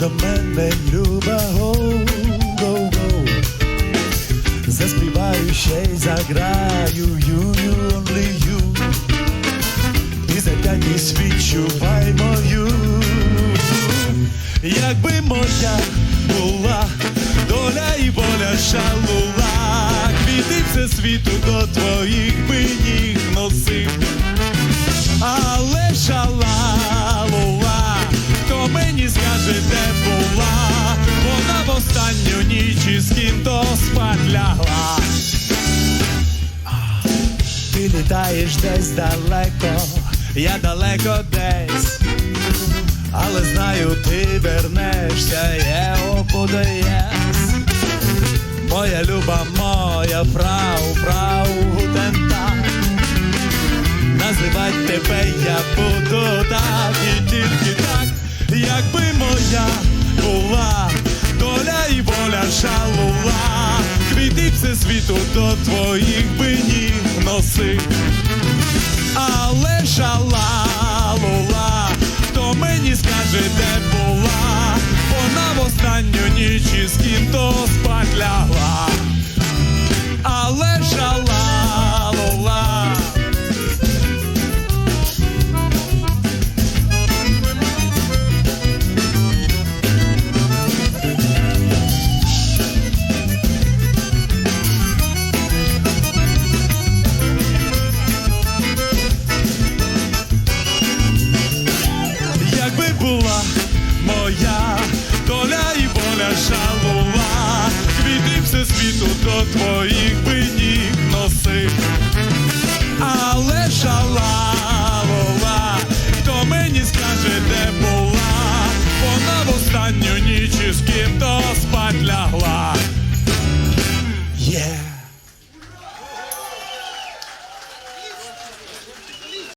до мене, люба, гоу, гоу, гоу. Заспіваю ще й заграю, you, you, only. І за п'ятність відчувай мою. Якби моя була доля і воля шалула, квіти світу до твоїх би ніг носив. Але шалалула, літаєш десь далеко, я далеко десь, але знаю, ти вернешся, є оподаєш. Моя люба, моя фрау, фрау, гутен так. Називать тебе я буду так і тільки так, якби моя була доля і воля шалула, квіти все мені скаже, де якби була моя доля і воля жалула, квіти все світу до твоїх би ніг носи, Але шалалула, хто мені скаже, де була, вона в останню ніч із ким то спать лягла.